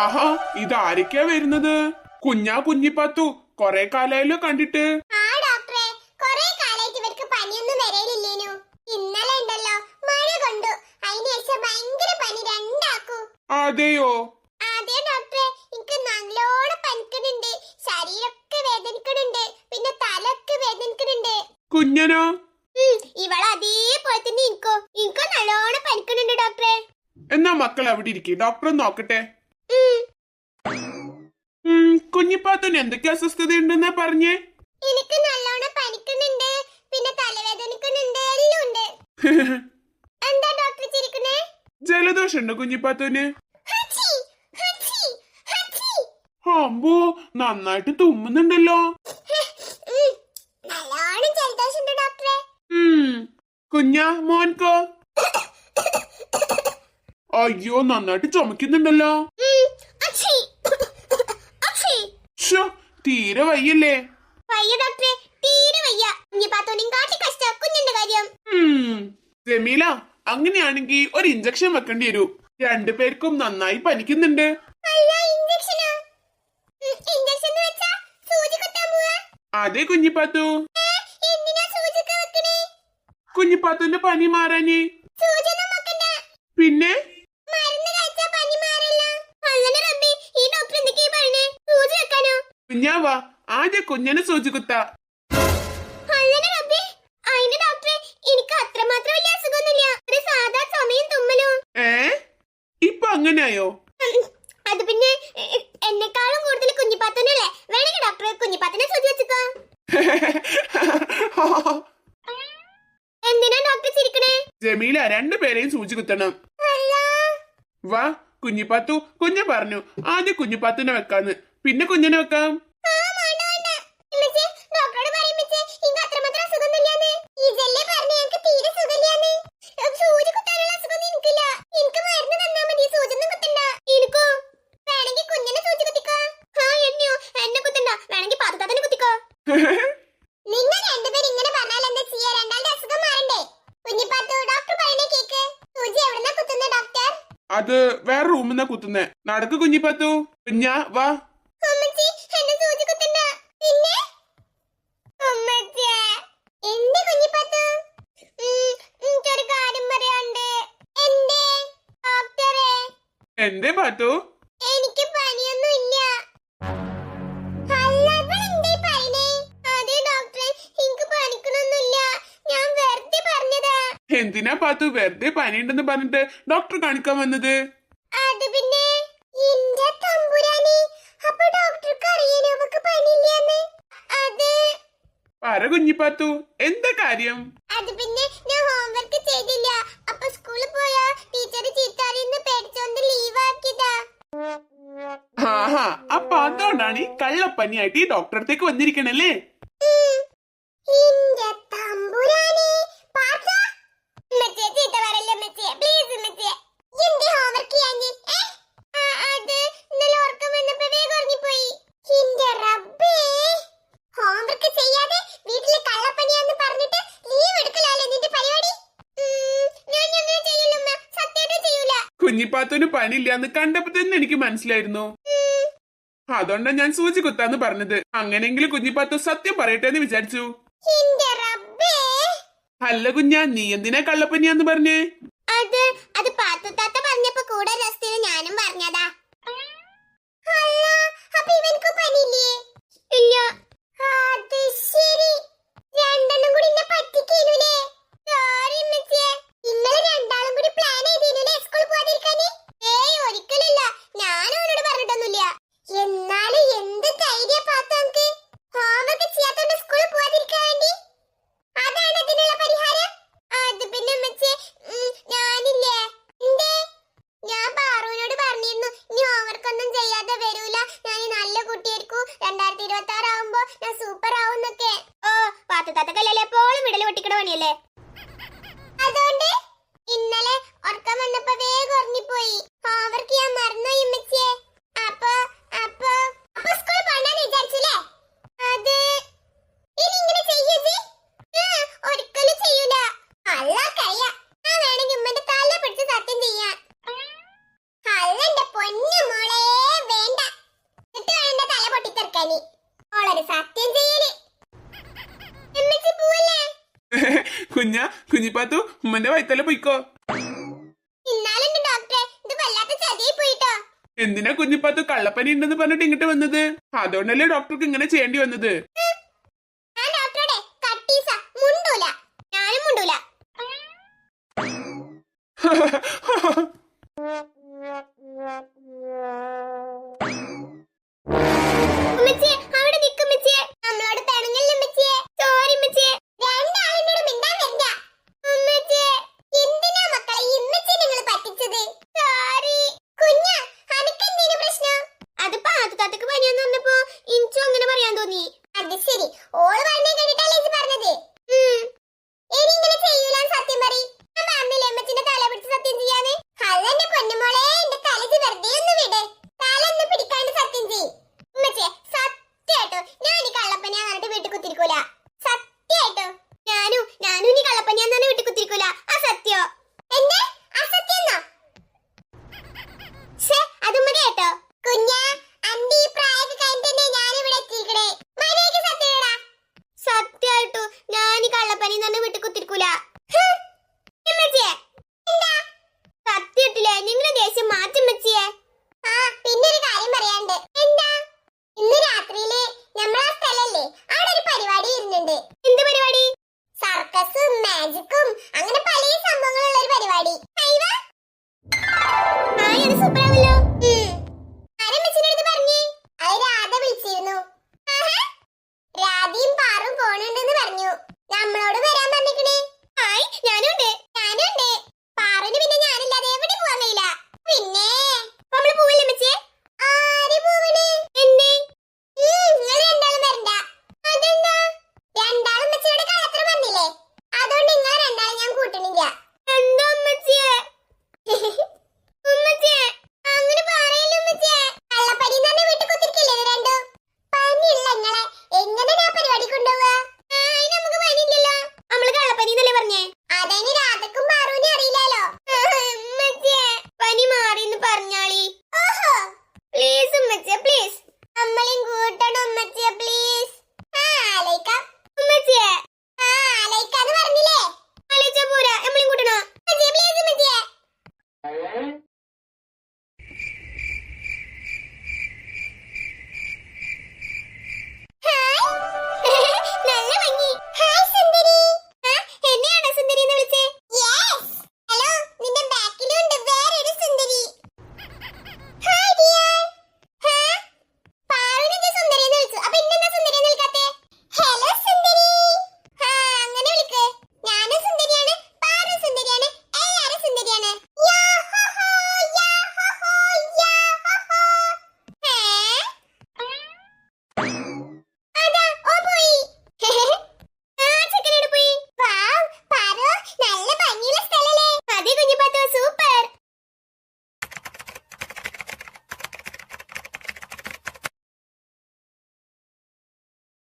ആഹാ ഇതാരൊക്കെയാ വരുന്നത്? കുഞ്ഞാ കുഞ്ഞിപ്പത്തു കൊറേ കാലായല്ലോ കണ്ടിട്ട്. ഡോക്ടറെ അതെയോ? അതെ ഡോക്ടറെ എനിക്ക് നല്ലോണം പനിക്കണുണ്ട് ശരീരമൊക്കെ വേദനിക്കണുണ്ട് പിന്നെ തലൊക്കെ വേദനിക്കണുണ്ട് കുഞ്ഞനോ? ഇവൾ അതേപോലെ തന്നെ എനിക്കോ എനിക്കോ നല്ലോണം പനിക്കണുണ്ട് ഡോക്ടറെ. എന്നാ മക്കൾ അവിടെ ഇരിക്കും. ഡോക്ടർ നോക്കട്ടെ. കുഞ്ഞിപ്പാത്തുന് എന്തൊക്കെ അസ്വസ്ഥത ഉണ്ടെന്നാ പറഞ്ഞേ? എനിക്ക് നല്ലോണം പനിക്കുന്നുണ്ട് പിന്നെ തലവേദനിക്കുന്നുണ്ട് എല്ലാം ഉണ്ട്. എന്താ ഡോക്ടർ ചിരിക്കുന്നേ? ജലദോഷം ഉണ്ടോ ഹച്ചി. അമ്പോ നന്നായിട്ട് തുമ്മുന്നുണ്ടല്ലോ. കുഞ്ഞാ മോൻകോ അയ്യോ നന്നായിട്ട് ചുമക്കുന്നുണ്ടല്ലോ. തീരെ വയ്യല്ലേ? വയ്യ ഡോക്ടറെ തീരെ വയ്യ. കുഞ്ഞിപ്പാത്തോനെയും കാട്ടി കഷ്ട കുഞ്ഞിന്റെ കാര്യം. ഉം, ജമീല അങ്ങനെയാണെങ്കിൽ ഒരു ഇഞ്ചക്ഷൻ വെക്കേണ്ടി വരൂ. രണ്ടുപേർക്കും നന്നായി പനിക്കുന്നുണ്ട്. അതെ കുഞ്ഞിപ്പാത്തു. കുഞ്ഞിപ്പാത്തുന്റെ പനി മാറാന് സൂചി ഒന്നും വെക്കണ്ട പിന്നെ മരുന്ന് കഴിച്ചാ പനി മാറില്ല അങ്ങനെ റബ്ബി ഈ ഡോക്ടർ എന്തൊക്കെയാ പറയണേ സൂചി വെക്കാനോ കുഞ്ഞാവാ ആദ്യ കുഞ്ഞനെ സൂചി കുത്ത ഇപ്പൊ അങ്ങനെയായോ? അത് പിന്നെ എന്നെക്കാളും കൂടുതൽ കുഞ്ഞിപ്പാത്തനല്ലേ? വേണമെങ്കിൽ ഡോക്ടറെ കുഞ്ഞിപ്പാത്തനെ സൂചി വെച്ചോ എന്തിനാ ഡോക്ടർ ചിരിക്കണേ? ജമീല രണ്ടുപേരെയും സൂചി കുത്തണം വാ കുഞ്ഞിപ്പാത്തു കുഞ്ഞ പറഞ്ഞു. ആദ്യം കുഞ്ഞിപ്പാത്തുനെ വെക്കാന്ന്. പിന്നെ കുഞ്ഞിനെ വെക്കാം? അത് വേറെ റൂമിൽ നിന്നാ കുത്തുന്നേ. നടക്ക് കുഞ്ഞിപ്പത്തു. കുഞ്ഞാ വാ ഉമ്മച്ചി, എന്നെ സൂചി കുത്തണ്ട. പിന്നെ? ഉമ്മച്ചിയെ. എന്ത് കുഞ്ഞിപ്പാത്തു? ഉം, എനിക്കൊരു കാര്യം പറയാനുണ്ട്. എന്തേ? ഡോക്ടറെ, എന്തേ പാത്തു എനിക്ക് പറഞ്ഞതാ. എന്തിനാ പാത്തു വെറുതെ പനി ഉണ്ടെന്ന് പറഞ്ഞിട്ട് ഡോക്ടർ കാണിക്കാൻ വന്നത്? അത് പിന്നെ എന്റെ തമ്പുരാനെ. അപ്പൊ ഡോക്ടർക്ക് അറിയാനോ അവക്ക് പനിയില്ലാന്ന് അത് പറ കുഞ്ഞിപ്പാത്തു എന്താ കാര്യം? അത് പിന്നെ ഞാൻ ഹോംവർക്ക് ചെയ്തില്ല. പരിപാടി ഈ കള്ളപ്പനിയായിട്ട് ഈ ഡോക്ടർ അടുത്തേക്ക് വന്നിരിക്കണല്ലേ? ചെയ്യൂല പണിയില്ലാന്ന് കണ്ടപ്പോ തന്നെ എനിക്ക് മനസ്സിലായിരുന്നു. ഉം, അതുകൊണ്ടാ ഞാൻ സൂചി കുത്താന്ന് പറഞ്ഞത്. അങ്ങനെയെങ്കിലും കുഞ്ഞിപ്പാത്തു സത്യം പറയട്ടെ എന്ന് വിചാരിച്ചു അല്ല കുഞ്ഞ നീ എന്തിനാ കള്ളപ്പനിയാന്ന് പറഞ്ഞേ? അത് അത് പാത്തുത്താത്ത പറഞ്ഞപ്പോ കൂടെ രസത്തിന് ഞാനും പറഞ്ഞതാ സത്യം ചെയ്യൽ. കുഞ്ഞ കുഞ്ഞിപ്പാത്തു ഉമ്മന്റെ വയത്തല പോയിക്കോ. എന്തിനാ കുഞ്ഞിപ്പാത്തു കള്ളപ്പനി ഉണ്ടെന്ന് പറഞ്ഞിട്ട് ഇങ്ങോട്ട് വന്നത്? അതുകൊണ്ടല്ലേ ഡോക്ടർക്ക് ഇങ്ങനെ ചെയ്യേണ്ടി വന്നത്?